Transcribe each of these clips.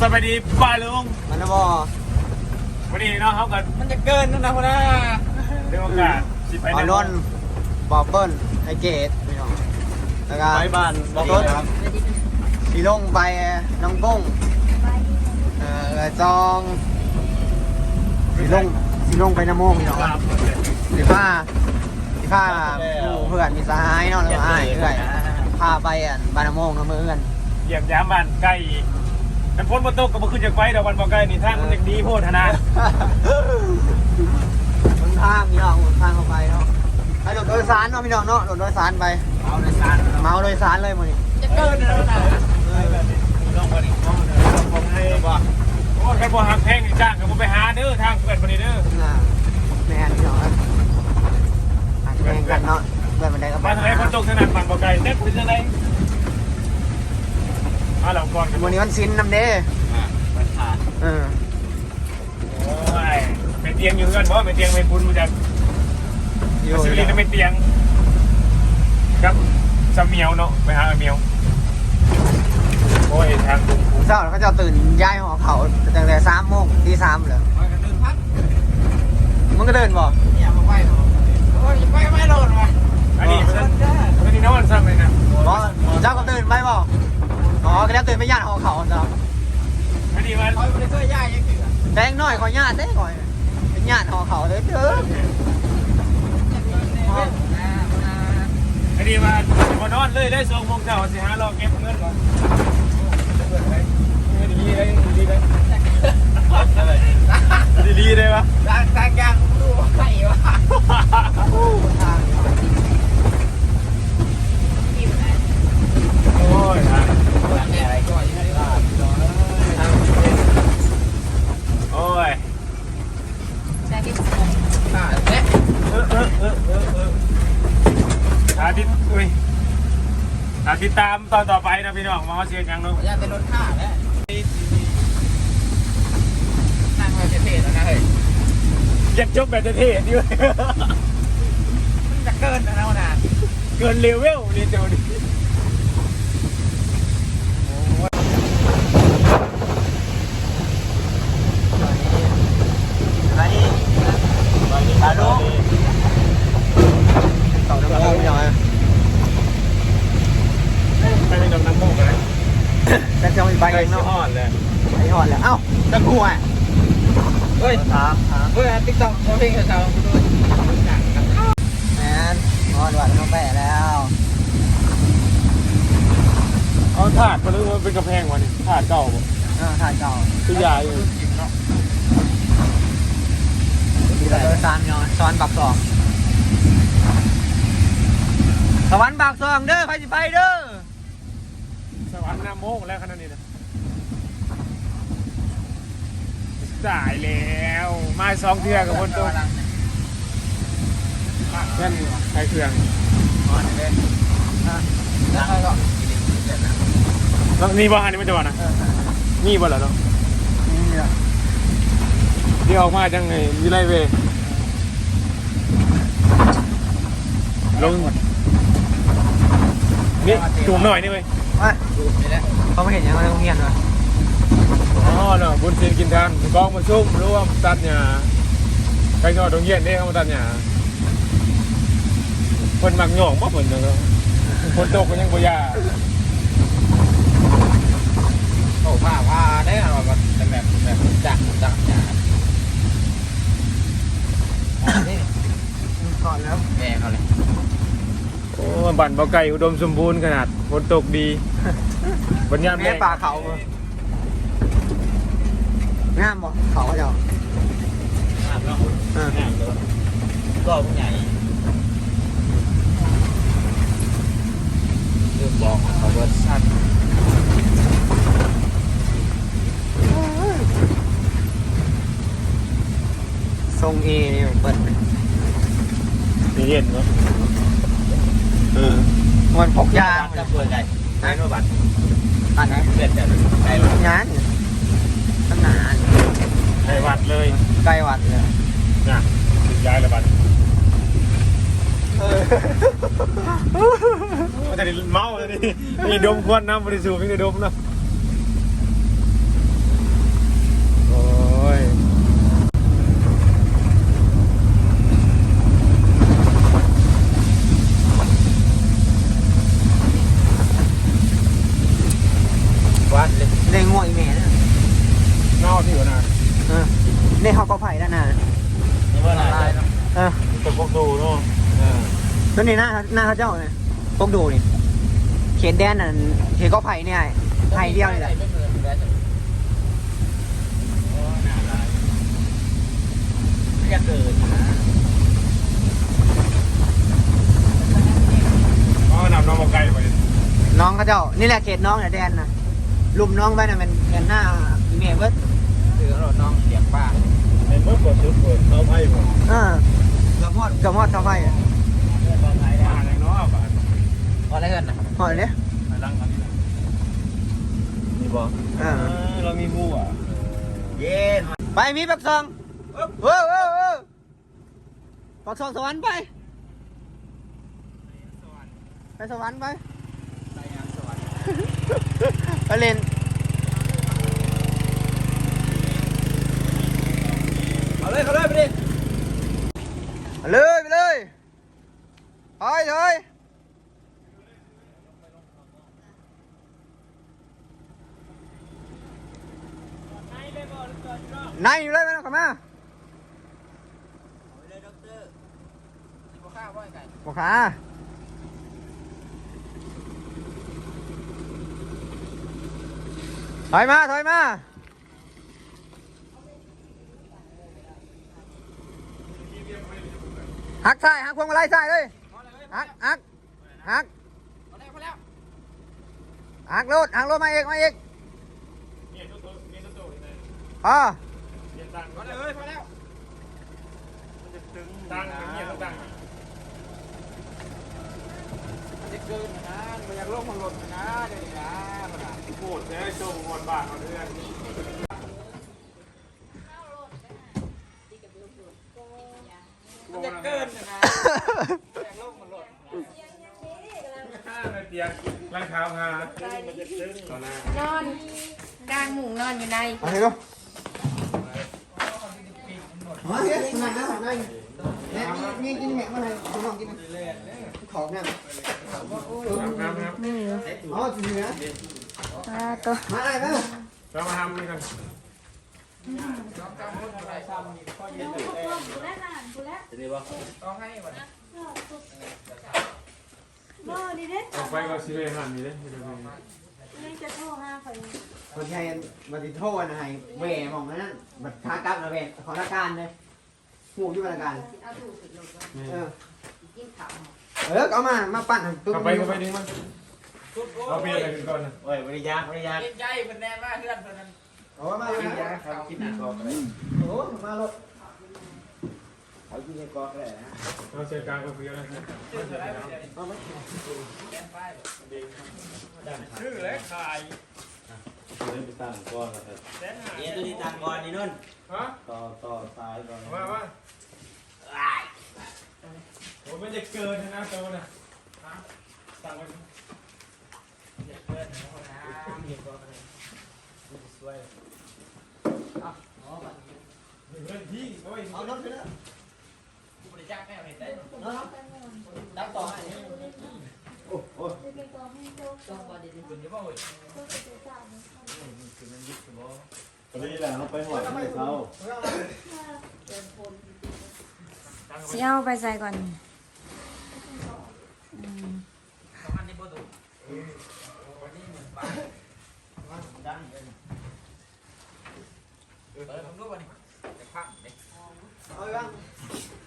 สวัสดีป้าลุงมันนะบอวันนี้เนาะเขากันมันจะเกินนั่นนะพ่อนะเรื่องโอกาสสิไปบอลนนท์บอบเบิ้ลไอเกตพี่น้องแล้วก็ไปบ้านบอกรถสีลงไปน้องกุ้งเอ่อจองสีลงสีลงไปน้ำโมงพี่น้องครับสีผ้าสีผ้าหมู่เพื่อนมีสหายเนาะแล้วก็อ้ายเพื่อนพาไปอะบานน้ำโมงน้ำมือกันเหยียบย้ำบ้านใกล้อี กกันพ้นมาตกก็มาขึ้นจากไฟเดี๋ยววันบอกใกล้นี่ทางมันจะดีโพดธนามันทางพี่น้องมันทางเข้าไปเนาะไปรถโดยสารเนาะพี่น้องเนาะรถโดยสารไปเอาในสารเมาโดยสารเลยมื้อนี้จะเกินแล้วนะลงมาดิลงมาดิลงให้บ่โอ้ใครบ่หักแพงนี่จ้างก็บ่ไปหาเด้อทางเพื่อนคนนี้เด้ออ่าแม่นพี่น้องครับหักแข่งกันเนาะเพื่อนมันได้กับมาทางไหนคนตกถนัดบ้านบอกใกล้เด็กเป็นจังได มาเราก่อนกันวันนี้วันซินน้ำเด้ปัญหาเออโอ้ยไม่เตียงอยู่กันเพราะไม่เตียงไม่บุญมาจากอยู่มาซิลินไม่เตียง ครับสเมียวเนาะไปหาเมียวโอ้ยทางตรงเช้าเขาจะตื่นย้ายหอเขาตั้งแต่สามโมงที่สามเลยไปกันเดินพักมึงก็เดินบ่อย่ามาไหวโอ้ยไปไม่โดนว่ะอันนี้มันอันนี้น้ำมันซ้ำเลยนะบ่เจ้าก็ตื่นไปบ่ อ๋อก็แล้วตื่นไปญาติหอเขาเจ้าอันนี้มันไม่ได้ช่วยญาติยังถือแดงน้อยขอญาติได้ก่อยเป็นญาติหอเขาเลยเด้ออันนี้มันมานอนเลยได้สองโมงเช้าสิหารอเก็บเงินก่อนดีเลยดีเลยดีเลยปะทางทางยางดูใส่วะทาง โอ้ยนะโอ้ยเออเออเออเออเอออาทิตย์อุ้ยอาทิตย์ตามตอนต่อไปนะพี่น้องมาเอาเสียงยังเนาะอยากเป็นรถข้าแล้วนั่งไปเท่ๆแล้วนะเฮ้ยอยากจบแบบเท่ๆดิเว้ยมันจะเกินนะนะเกินเลเวลนี่เจ้าดิ อันนี้ ฮัลโหลต่อน้ำมูกยังไงไปเป็นกำนันโมกเลยจะจะมีใบเองเนาะอ่อนเลยไอ้หอดแล้วเอ้าจะกูอะเฮ้ยถามถามเฮ้ยติ๊กต็อกเขาเพลงกับเขาดูแมนหอดหวานน้องแปะแล้วเอาถาดมาหรือว่าเป็นกระแพงวะนี่ถาดเก่าบ่เออถ่ายเก่าคือยาอยู่ ดีเลยสามย้อนซ้อนบักสองสวรรค์บักสองเด้อไปสิไปเด้อสวรรค์น้ำโมกแล้วขนาดนี้นะจ่ายแล้วมาสองเทือกับคนตัวเพื่อนใครเครื่องแล้วก็แล้วนี่บ้านนี่ไม่จะว่านะนี่บ่เหรอเนาะนี่แหละ ที่ออกมาจังไงวิไลเวลงนี่จูบหน่อยนี่เว้ยมาเขาไม่เห็นยังไงโรงเรียนวะอ๋อเนาะบุญเซียนกินทานกองมาชุ่มร่วมตัดหญ้าไปนอนตรงเย็นนี่เขามาตัดหญ้าเพิ่นมักหยองบ่เพิ่นเนาะฝนตกก็ยังบ่ยาโอ้ผ้าผ้าได้หรอแบบแบบแบบจักจักจักนี่ ก่อนแล้วแม่เขาเลยโอ้บ้านบ่ไก่อุดมสมบูรณ์ขนาดฝนตกดีบรรยามแม่ป่าเขาบ่งามบ่เขาเขาเจ้าน้ำเนาะเออน้ำเลยก็ผู้ใหญ่เรื่องบอกเขาว่าสั้น ทรงเอนี่เปิดนี่เห็นเนาะเออมันพกยาจะเปิดใจได้โนบัตอันไหนเปิดจะได้งานขนาดไข้หวัดเลยใกล้วัดเลยน่ะย้ายละบัดมันจะได้เมาเลยนี่นี่ดมควันน้ำบริสุทธิ์ไม่ได้ดมเนาะยวัดเลย ในง่วงอีแม่นะ น อกที่อยู่นะเออในเขาก็ไผ่ด้านหน้านี่ว่าอะไรเนาะเออแต่พวกดูเนาะตัวนี้หน้าหน้าเขาเจ้าเนี่ยพวกดูนี่เขียนแดนนั่นเขียนก็ไผ่เนี่ยไผ่เดียวนี่แหละไม่เหมือนกันโอ้หน้าลายไม่อยากเกิดนะอ๋อนำน้องมาไกลไปน้องเขาเจ้า นี่แหละเขตน้องเนี่ยแดนนะลุมน้องไปน่ะเป็นแดนหน้าอีเมลเบิร์ดคื อรถน้องเสียงป้าเห็นเพิ่มกดชุดเปิดเข้าไพ่หมดเออกับมอดกับมอดเท่าไฟอะมาแรงเนาะบาทพอได้เงินนะหอยเนี่ยมาลังกันนี่บอกเออเรามีผู้อะเย้ไปมีปักซองเว้อเว้อเว้อปักซองสวรรค์ไปไปสวรรค์ไปไปงานสวรรค์ไปเล่น เอาเลยเอาเลยไปดิไปเลยไปเลยไปเลยนายอยู่เลยไหมน้องกลับมาเลยด็อกเตอร์นี่บ่ข้าวว่าไงบอกขาถอยมาถอยมา หักซ้ายหักพวงมาลัยซ้ายเลยหักหักหักพอแล้วพอแล้วหักรถหักรถมาเอกมาเอกเนี่ยตุ๊กเนี่ยตุ๊กเนี่ยอ่าเย็นตังพอแล้วเฮ้ยพอแล้วตังเนี่ยต้องตังจะเกินนะมันอยากลงมันหล่นนะเดี๋ยวนี้นะมันอะพูดแล้วโชว์หมดบาทมาเรื่อย มันจะเกินนะ อยากลงมันหล่นห้านาทีร่างเท้าหามันจะตึงตอนหน้านอนกลางหมุงนอนอยู่ในเอาเถอะมาเฮ้ยมาแล้วมาแล้วเนี่ยกินแหะมาเลยคุณลองกินของเนี่ยครับครับมืออ๋อจริงนะปลาตัวมาอะไรไหมเรามาทำนี่กัน ต้องให้มันบ่ดีเด้ออกไปก็สิเลยหันนี่เลยไม่จะโทรหาคนคนไทยมาติโทษนะไงแหวมองนั้นบัตรค้ากลับนะแหวของราการเลยหูอยู่ราการเออเออเอามา มาปั่นตุ้มเข้าไปเข้าไปดึงมันทุบโอ้เอาเบียร์อะไรกันก่อนนะโอ้ยบริยาบริยาใจมันแน่มากเพื่อนเพื่อนนั้นโอ้มาเลยเขาคิดหนักกว่าเลยโอ้มาลด เขาคิดในกองเลยนะเราเชียร์กลางก็เบียร์นะเอาไหมชื่อและขายเดี๋ยวตัวนี้ตังก่อนนี่นุ่นฮะต่อต่อซ้ายก่อนมามาโอ้ยมันจะเกินนะโตัวน่ะสั่งมันเฮ้ยพี่โอ้ยเอารถไปแล้ว จาคแม่เห็นได้ตังต่อให้โอ้โหคุณจะบอกเฮ้ยตอนนี้แหละเราไปหอยให้เขาสิเอาไปใส่ก่อนสออันนี้บ่ถูกวันนี้เหมือนบ้านดังเลยเอานี่จะพังเอาบ้าง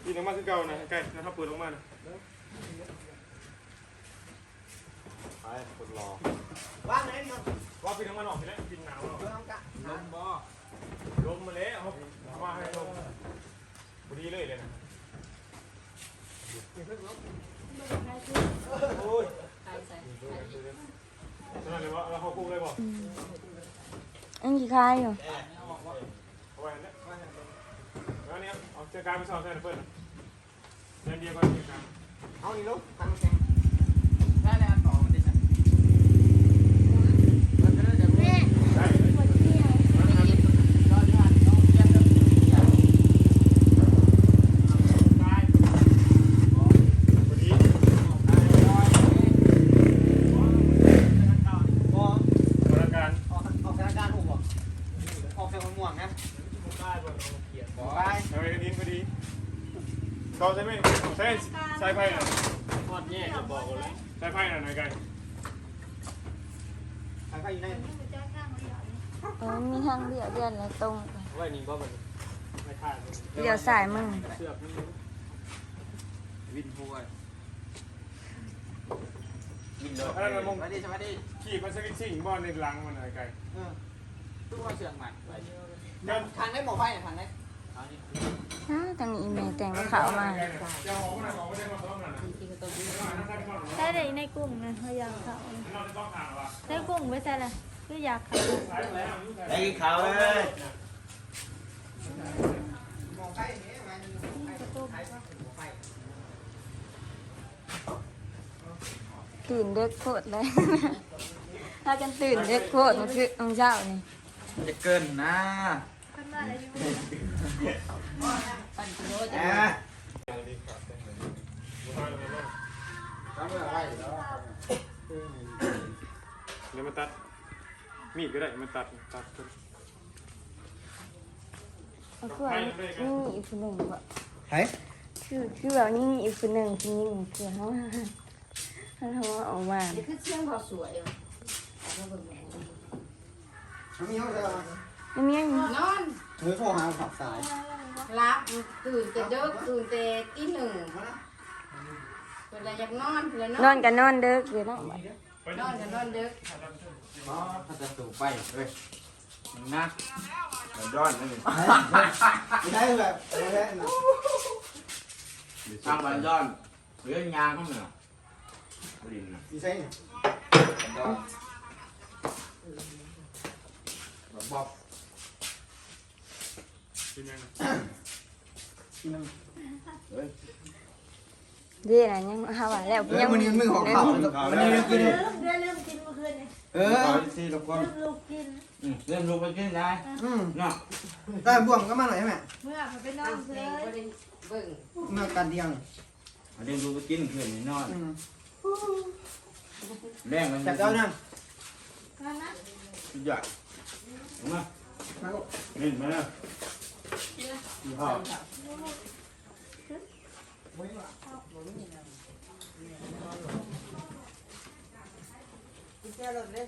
พี่น้องมาคือเก่านะใกล้นะครับเปิดลงมานะไปคนรอว่างไหนเนาะว่าพี่น้องมาหนอกพี่แล้วกินหนาวหรอเรื่องกะลมบ่ลมมาแล้วว่าให้ลมพอดีเลยเลยนะโอ้ยนั่นเลยว่าเราเข้าคุกเลยบอกอันกี่คายอยู่เอาไว้เนี่ยแล้วเนี่ย เอาเจอการไปสอบแทนเพื่อนเดือนเดียวกันเจอกันเอานี่ลูกทางแข่ง ได้แล้วต่อมันได้สักมันก็ได้จะรู้ แม่ ได้ หมดที่ไหน รอดผ่านต้องเยี่ยมเลย อยู่ในเออมีทางเดียวเดือนอะไรตรงไปไว้นี่ก็มันไม่ท่าเลยเดี๋ยวสายมึงเสือกนี่วินหัววินโดอะไรนะมงสวัสดีสวัสดีขี่มาสวิตชิ่งบอลในหลังมันอะไรไกลเออทุกคนเชื่องใหม่ไปยันทางได้หมอไฟน่ะทางได้เอานี่อ้าวทางนี้อีเมลแต่งมาขาวมาจะหอมมันหอมไม่ได้มาต้องนั่นน่ะ ใช่เลยในกลุ่มนะเขาอยากเขาเราจะต้องห่างว่ะในกลุ่มไม่ใช่เลยก็อยากเขาสายแล้วได้กินข้าวเลยหมอไฟนี่มันไฟไฟไฟตื่นเด็กโคตรเลยถ้ากันตื่นเด็กโคตรมันคือองเจ้านี่จะเกินนะขึ้นมาอะไรอยู่ตั้งกิโลเอจะอ ทำอะไรแล้วเดี๋ยวมาตัด มีดก็ได้มาตัดตัดเอาคือว่านี่มีอีกคนหนึ่งบ่เฮ้ยคือคือแบบนี่มีอีกคนหนึ่งคือนี่คือเขาเขาทำว่าออกมานี่คือเสียงเขาสวยอะมันมีห้องเดียวแล้วมีอันนี้นอนมือโทรหาขับสายรับตื่นแต่เด็กตื่นแต่ตีหนึ่ง เวลาอยากนอนเวลานนออนนกันนอนเด้อคือต้องนอนก็นอนเด็กอ๋อถ้าจะสูบไปเว้ยนะมันย้อนนี่ไม่ใช่แบบไม่ใช่นะทำมันย้อนเรื่องยางเขาเหรอดินนะไม่ใช่เนี่ยมันย้อนบอกเป็นยังเดี๋ย วนะยังหาว่าแล้วเออยังมันนี่มือของเขามันนี่กินเรื่องเรื่องเรื่องกินเมื่อคืนนี่เออขอที่ทุกคนลูกกินอืมเรื่องลูกไปกินได้อืมเนาะได้บ่วงก็มาหน่อยใช่ไหมเมื่อเขาไปนอตั้นงเพเลลงยก็ได้เบิ่งเมื่อกันเดียงเรื่องลูกไปกินเพื่อนนี่นอนอืมแรงมันจับเจ้านั่งนั่นนะสุดยอดมามาก็นี่มาเนี่ยข้าว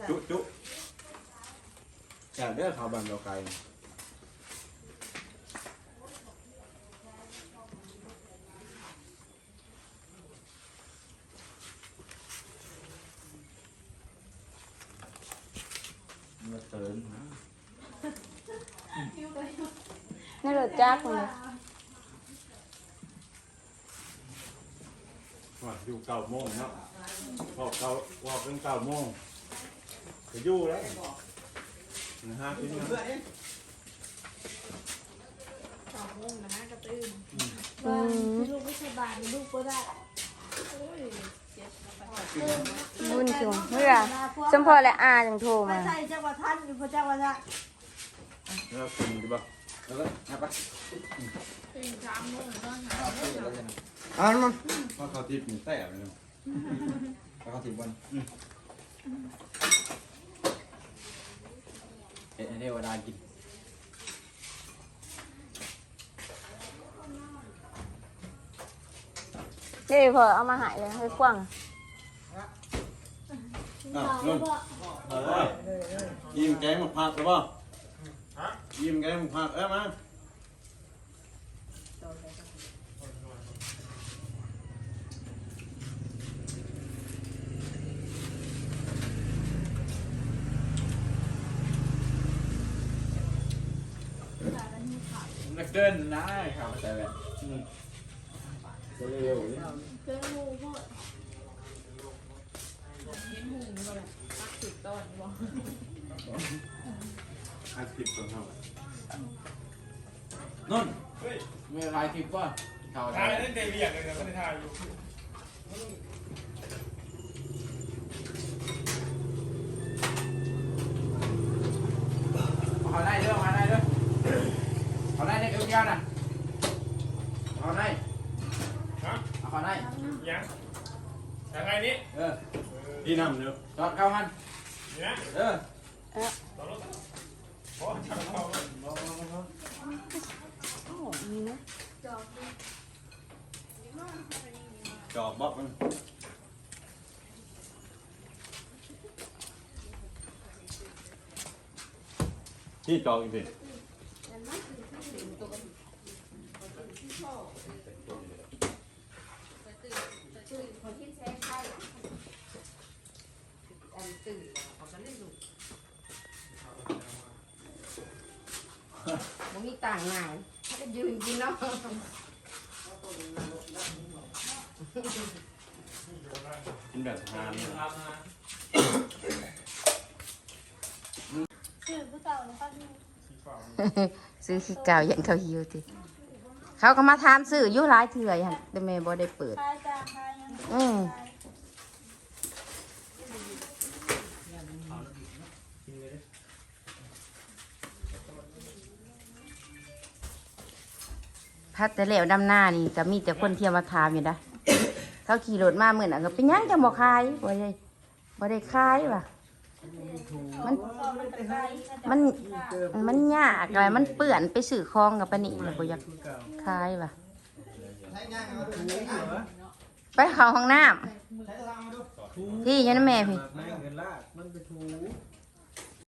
จุจุแต่เรื่องเขาบังเราไกลมาเตือนนะ นี่รถจักรเลย ว่า อยู่เก้าโมงเนาะพอเก้าว่าเป็นเก้าโมงจะอยู่แล้วนะฮะพี่น้องสองโมงนะกระตื้นว่าลูกไม่สบายลูกก็ได้บุญสูงเมื่อสมพอและอาจังโทรไม่มาใช่จังหวัดท่านอยู่พระเจ้าวัดละแล้วกินดีป่ะแล้วก็นะปะตื่นสามโมงนอนหาเอ่ามันเพราะเขาทิพย์มีแต่เลยเนาะแล้วเขาทิพย์วันเอ็นเทวดากินเดี๋ยวพอเอามาหายเลยให้กว้างอะนุ่นเออยิ้มแกงหมกผักหรือเปล่ายิ้มแกงหมกผักเอ้ยมา เกินนะครับแต่แบบเร็วเกินหูพื่อนลูกพ่ออาทิตย์ก่อนเท่านุ่นมีอะไรคลิปป่ะเขาถ่ายเล่นเดวิดเลยนะไม่ได้ถ่ายอยู่ เขาได้เรื่องมาได้เรื่องเขาได้ได้เกี่ยวๆนะเขาได้ ฮะ เขาได้ ยังยังไง นี้ เออพี่นำเนาะจอดเข้ามันเนี่ยเออต่อรถโอ้จับเขาโอ้มีนะจอบบอกมันเที่จองอีกสิ คนที่แซ่ใช่ อันตื่นเขาก็เล่นลูกมันมีต่างหากเขาก็ยืนกินเนาะกินแบบทานเนี่ยชื่อผู้เก่านะครับซื้อขี้เก่าอย่างเขาหิวติเขาก็มาถามซื้ออยู่หลายเถื่ออย่างแต่แม่บ่ได้เปิดคายจางคายยังอืม พัดแต่แล้วดำหน้านี่ก็มีแต่คนเที่ยวมาถามอยู่นะเขาขี่รถมาเหมือนอะก็เป็นหยังจะบอกขายบ่ได้บ่ได้ขายว่ะมัน มันมันยากอะไรมันเปื่อนไปสื่อคลองกับปะนี่แล้วบ่อยากขายว่ะใช้งานเองานไปเข้าห้องน้ำพี่อยันแม่พี่ม่เงินลาดมันไปถู